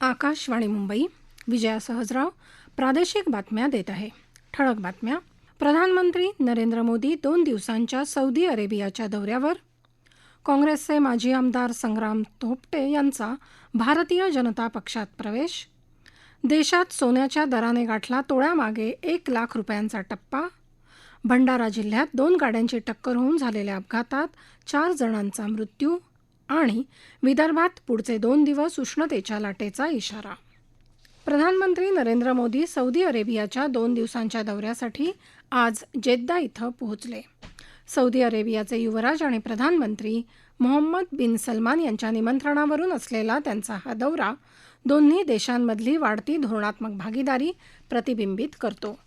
आकाशवाणी मुंबई विजया सहजराव प्रादेशिक बातम्या देत आहे. ठळक बातम्या. प्रधानमंत्री नरेंद्र मोदी दोन दिवसांच्या सौदी अरेबियाच्या दौऱ्यावर. काँग्रेसचे माजी आमदार संग्राम थोपटे यांचा भारतीय जनता पक्षात प्रवेश. देशात सोन्याच्या दराने गाठला तोळ्यामागे एक लाख रुपयांचा टप्पा. भंडारा जिल्ह्यात दोन गाड्यांची टक्कर होऊन झालेल्या अपघातात चार जणांचा मृत्यू. आणि विदर्भात पुढचे दोन दिवस उष्णतेच्या लाटेचा इशारा. प्रधानमंत्री नरेंद्र मोदी सौदी अरेबियाच्या दोन दिवसांच्या दौऱ्यासाठी आज जेद्दा इथं पोहोचले. सौदी अरेबियाचे युवराज आणि प्रधानमंत्री मोहम्मद बिन सलमान यांच्या निमंत्रणावरून असलेला त्यांचा हा दौरा दोन्ही देशांमधली वाढती धोरणात्मक भागीदारी प्रतिबिंबित करतो.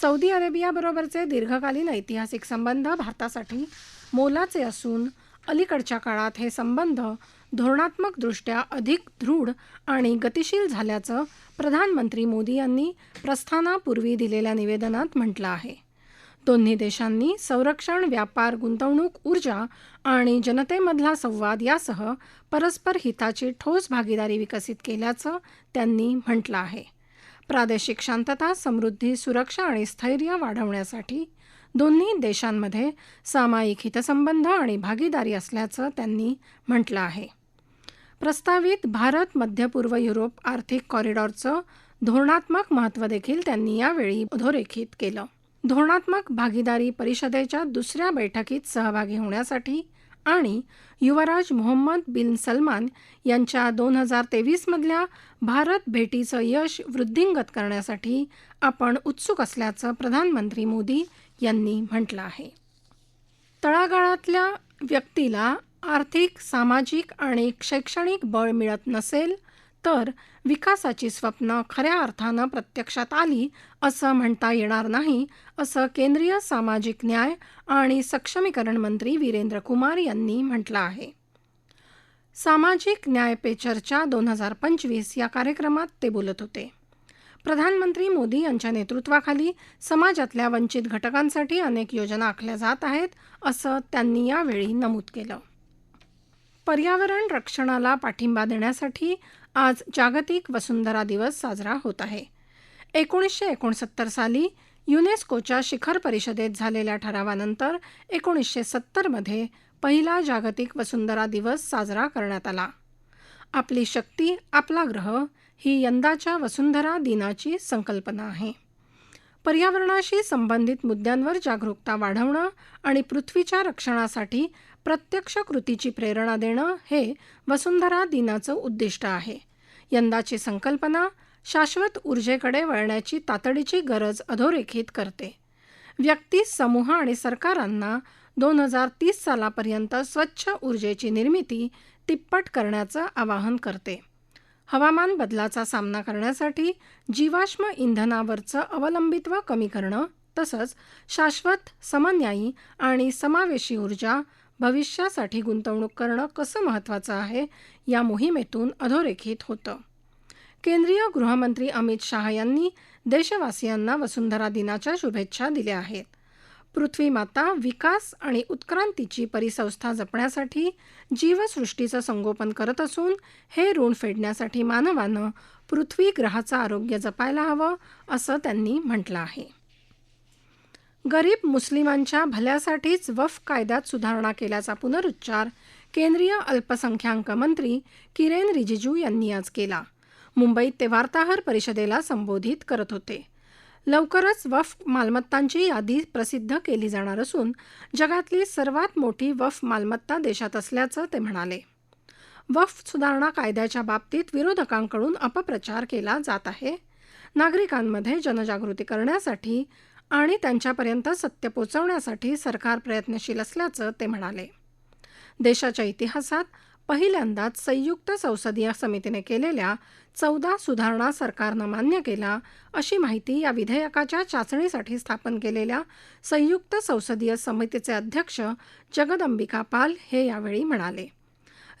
सौदी अरेबियाबरोबरचे दीर्घकालीन ऐतिहासिक संबंध भारतासाठी मोलाचे असून अलीकडच्या काळात हे संबंध धोरणात्मकदृष्ट्या अधिक दृढ आणि गतिशील झाल्याचं प्रधानमंत्री मोदी यांनी प्रस्थानापूर्वी दिलेल्या निवेदनात म्हटलं आहे. दोन्ही देशांनी संरक्षण व्यापार गुंतवणूक ऊर्जा आणि जनतेमधला संवाद यासह परस्पर हिताची ठोस भागीदारी विकसित केल्याचं त्यांनी म्हटलं आहे. प्रादेशिक शांतता समृद्धी सुरक्षा आणि स्थैर्य वाढवण्यासाठी दोन्ही देशांमध्ये सामायिक हितसंबंध आणि भागीदारी असल्याचं त्यांनी म्हटलं आहे. प्रस्तावित भारत मध्य पूर्व युरोप आर्थिक कॉरिडॉरचं धोरणात्मक महत्त्व देखील त्यांनी यावेळी अधोरेखित केलं. धोरणात्मक भागीदारी परिषदेच्या दुसऱ्या बैठकीत सहभागी होण्यासाठी आणि युवराज मोहम्मद बिन सलमान यांच्या दोन हजार तेवीसमधल्या भारत भेटीचं यश वृद्धिंगत करण्यासाठी आपण उत्सुक असल्याचं प्रधानमंत्री मोदी यांनी म्हटलं आहे. तळागाळातल्या व्यक्तीला आर्थिक सामाजिक आणि शैक्षणिक बळ मिळत नसेल तर विकासाची स्वप्न खऱ्या अर्थानं प्रत्यक्षात आली असं म्हणता येणार नाही असं केंद्रीय सामाजिक न्याय आणि सक्षमीकरण मंत्री वीरेंद्र कुमार यांनी म्हटलं आहे. सामाजिक न्याय पे चर्चा दोन हजार पंचवीस या कार्यक्रमात ते बोलत होते. प्रधानमंत्री मोदी यांच्या नेतृत्वाखाली समाजातल्या वंचित घटकांसाठी अनेक योजना आखल्या जात आहेत असं त्यांनी यावेळी नमूद केलं. पर्यावरण रक्षणाला पाठिंबा देण्यासाठी आज जागतिक वसुंधरा दिवस साजरा होत आहे. एकोणीसशे एकोणसत्तर साली युनेस्कोच्या शिखर परिषदेत झालेल्या ठरावानंतर एकोणीसशे सत्तरमध्ये पहिला जागतिक वसुंधरा दिवस साजरा करण्यात आला. आपली शक्ती आपला ग्रह ही यंदाच्या वसुंधरा दिनाची संकल्पना आहे. पर्यावरणाशी संबंधित मुद्द्यांवर जागरूकता वाढवणं आणि पृथ्वीच्या रक्षणासाठी प्रत्यक्ष कृतीची प्रेरणा देणं हे वसुंधरा दिनाचं उद्दिष्ट आहे. यंदाची संकल्पना शाश्वत ऊर्जेकडे वळण्याची तातडीची गरज अधोरेखित करते. व्यक्ती समूह आणि सरकारांना दोन हजार तीस सालापर्यंत स्वच्छ ऊर्जेची निर्मिती तिप्पट करण्याचं आवाहन करते. हवामान बदलाचा सामना करण्यासाठी जीवाश्म इंधनावरचं अवलंबित्व कमी करणं तसंच शाश्वत समन्यायी आणि समावेशी ऊर्जा भविष्यासाठी गुंतवणूक करणं कसं महत्त्वाचं आहे या मोहिमेतून अधोरेखित होतं. केंद्रीय गृहमंत्री अमित शाह यांनी देशवासियांना वसुंधरा दिनाच्या शुभेच्छा दिल्या आहेत. पृथ्वी माता विकास आणि उत्क्रांतीची परिसंस्था जपण्यासाठी जीवसृष्टीचं संगोपन करत असून हे ऋण फेडण्यासाठी मानवानं पृथ्वी ग्रहाचं आरोग्य जपायला हवं असं त्यांनी म्हटलं आहे. गरीब मुस्लिमांच्या भल्यासाठीच वफ कायद्यात सुधारणा केल्याचा पुनरुच्चार केंद्रीय अल्पसंख्याक मंत्री किरेन रिजिजू यांनी आज केला. मुंबईत ते वार्ताहर परिषदेला संबोधित करत होते. लवकरच वफ मालमत्तांची यादी प्रसिद्ध केली जाणार असून जगातली सर्वात मोठी वफ मालमत्ता देशात असल्याचं ते म्हणाले. वफ सुधारणा कायद्याच्या बाबतीत विरोधकांकडून अपप्रचार केला जात आहे. नागरिकांमध्ये जनजागृती करण्यासाठी आणि त्यांच्यापर्यंत सत्य पोचवण्यासाठी सरकार प्रयत्नशील असल्याचं ते म्हणाले. देशाच्या इतिहासात पहिल्यांदाच संयुक्त संसदीय समितीने केलेल्या चौदा सुधारणा सरकारनं मान्य केला अशी माहिती या विधेयकाच्या चाचणीसाठी स्थापन केलेल्या संयुक्त संसदीय समितीचे अध्यक्ष जगदंबिका पाल हे यावेळी म्हणाले.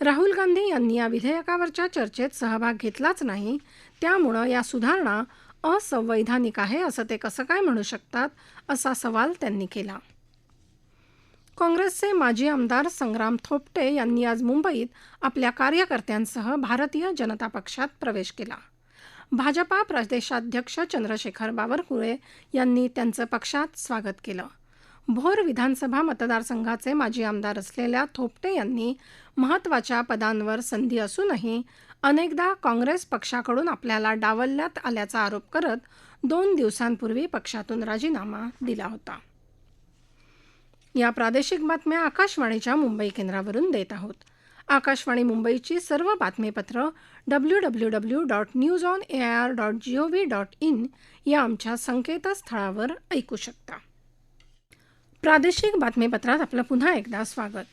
राहुल गांधी यांनी या विधेयकावरच्या चर्चेत सहभाग घेतलाच नाही त्यामुळं या सुधारणा असंवैधानिक आहे असं ते कसं काय म्हणू शकतात असा सवाल त्यांनी केला. काँग्रेसचे माजी आमदार संग्राम थोपटे यांनी आज मुंबईत आपल्या कार्यकर्त्यांसह भारतीय जनता पक्षात प्रवेश केला. भाजपा प्रदेशाध्यक्ष चंद्रशेखर बावरकुळे यांनी त्यांचं पक्षात स्वागत केलं. भोर विधानसभा मतदारसंघाचे माजी आमदार असलेल्या थोपटे यांनी महत्त्वाच्या पदांवर संधी असूनही अनेकदा काँग्रेस पक्षाकडून आपल्याला डावलण्यात आल्याचा आरोप करत दोन दिवसांपूर्वी पक्षातून राजीनामा दिला होता. या प्रादेशिक बातम्या आकाशवाणीच्या मुंबई केंद्रावरून देत आहोत. आकाशवाणी मुंबईची सर्व बातमीपत्र W W W dot news on A I R dot G O V dot in या आमच्या संकेतस्थळावर ऐकू शकता. प्रादेशिक बातमीपत्रात आपलं पुन्हा एकदा स्वागत.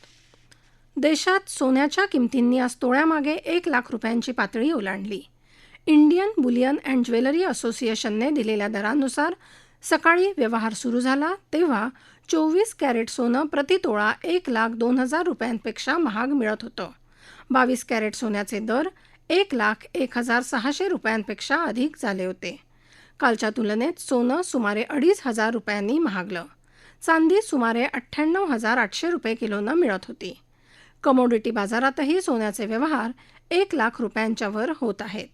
देशात सोन्याच्या किमतींनी आज तोळ्यामागे एक लाख रुपयांची पातळी ओलांडली. इंडियन बुलियन अँड ज्वेलरी असोसिएशनने दिलेल्या दरानुसार सकाळी व्यवहार सुरू झाला तेव्हा चोवीस कॅरेट सोनं प्रतितोळा एक लाख दोन हजार रुपयांपेक्षा महाग मिळत होतं. बावीस कॅरेट सोन्याचे दर एक लाख एक हजार सहाशे रुपयांपेक्षा अधिक झाले होते. कालच्या तुलनेत सोनं सुमारे अडीच हजार रुपयांनी महागलं. चांदी सुमारे अठ्ठ्याण्णव हजार आठशे रुपये किलोनं मिळत होती. कमोडिटी बाजारातही सोन्याचे व्यवहार एक लाख रुपयांच्या वर होत आहेत.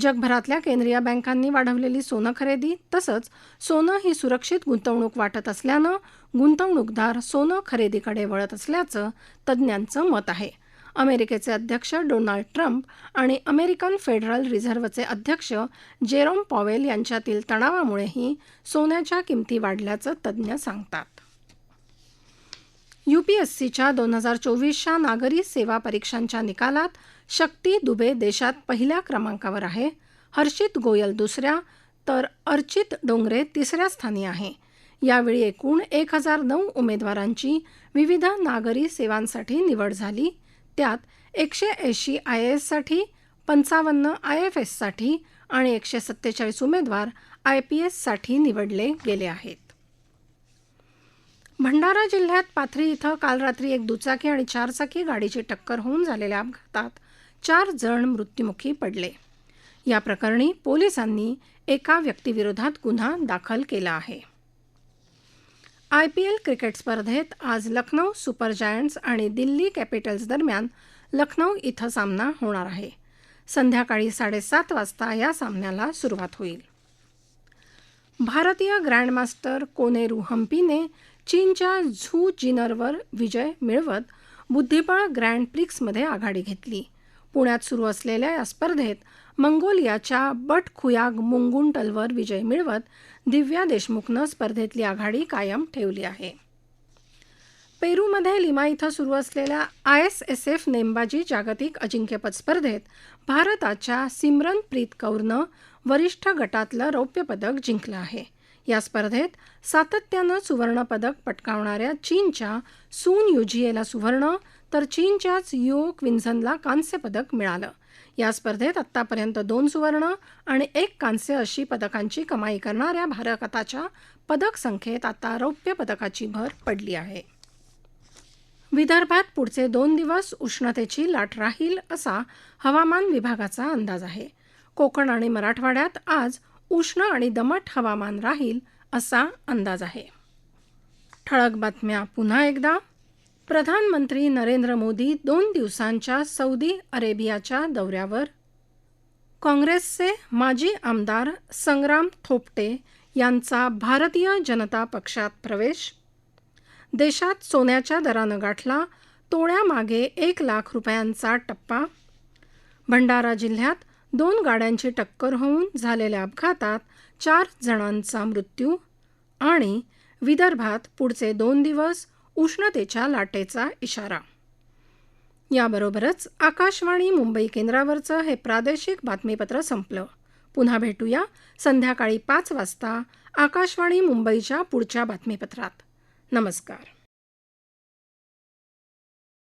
जगभरातल्या केंद्रीय बँकांनी वाढवलेली सोनं खरेदी तसंच सोनं ही सुरक्षित गुंतवणूक वाटत असल्यानं गुंतवणूकदार सोनं खरेदीकडे वळत असल्याचं तज्ज्ञांचं मत आहे. अमेरिकेचे अध्यक्ष डोनाल्ड ट्रम्प आणि अमेरिकन फेडरल रिझर्व्हचे अध्यक्ष जेरोम पॉवेल यांच्यातील तणावामुळेही सोन्याच्या किमती वाढल्याचं तज्ज्ञ सांगतात. यूपीएससीच्या दोन हजार चोवीसच्या नागरी सेवा परीक्षांच्या निकालात शक्ती दुबे देशात पहिल्या क्रमांकावर आहे. हर्षित गोयल दुसऱ्या तर अर्चित डोंगरे तिसऱ्या स्थानी आहे. यावेळी एकूण एक हजार नऊ उमेदवारांची विविध नागरी सेवांसाठी निवड झाली. त्यात एकशे ऐंशी आय ए एससाठी पंचावन्न आय एफ एससाठी आणि एकशे सत्तेचाळीस उमेदवार आय पी एससाठी निवडले गेले आहेत. भंडारा जिल्ह्यात पाथरी इथं काल रात्री एक दुचाकी आणि चारचाकी गाडीची टक्कर होऊन झालेल्या अपघातात चार जण मृत्युमुखी पडले. या प्रकरणी पोलिसांनी एका व्यक्तीविरोधात गुन्हा दाखल केला आहे. आयपीएल क्रिकेट स्पर्धेत आज लखनौ सुपर जायंट्स आणि दिल्ली कॅपिटल्स दरम्यान लखनौ इथं सामना होणार आहे. संध्याकाळी साडेसात वाजता या सामन्याला सुरुवात होईल. भारतीय ग्रँडमास्टर कोनेरू हम्पीने चीनच्या झू जिनरवर विजय मिळवत बुद्धिबळ ग्रँड प्रिक्समध्ये आघाडी घेतली. पुण्यात सुरू असलेल्या या स्पर्धेत मंगोलियाच्या बट खुयाग मुंगुंटलवर विजय मिळवत दिव्या देशमुखनं स्पर्धेतली आघाडी कायम ठेवली आहे. पेरूमध्ये लिमा इथं सुरू असलेल्या आय एस एस एफ नेमबाजी जागतिक अजिंक्यपद स्पर्धेत भारताच्या सिमरनप्रीत कौरनं वरिष्ठ गटातलं रौप्य पदक जिंकलं आहे. या स्पर्धेत सातत्यानं सुवर्णपदक पटकावणाऱ्या चीनच्या सून युजिएला सुवर्ण तर चीनच्याच यो क्विन्झनला कांस्यपदक मिळालं. या स्पर्धेत आत्तापर्यंत दोन सुवर्ण आणि एक कांस्य अशी पदकांची कमाई करणाऱ्या भारताच्या पदक संख्येत आता रौप्य पदकाची भर पडली आहे. विदर्भात पुढचे दोन दिवस उष्णतेची लाट राहील असा हवामान विभागाचा अंदाज आहे. कोकण आणि मराठवाड्यात आज उष्ण आणि दमट हवामान राहील असा अंदाज आहे. ठळक बातम्या पुन्हा एकदा. प्रधानमंत्री नरेंद्र मोदी दोन दिवसांच्या सौदी अरेबियाच्या दौऱ्यावर. काँग्रेसचे माजी आमदार संग्राम थोपटे यांचा भारतीय जनता पक्षात प्रवेश. देशात सोन्याच्या दरानं गाठला तोळ्यामागे एक लाख रुपयांचा टप्पा. भंडारा जिल्ह्यात दोन गाड्यांची टक्कर होऊन झालेल्या अपघातात चार जणांचा मृत्यू आणि विदर्भात पुढचे दोन दिवस उष्णतेच्या लाटेचा इशारा. याबरोबरच आकाशवाणी मुंबई केंद्रावरचं हे प्रादेशिक बातमीपत्र संपलं. पुन्हा भेटूया संध्याकाळी पाच वाजता आकाशवाणी मुंबईच्या पुढच्या बातमीपत्रात. नमस्कार.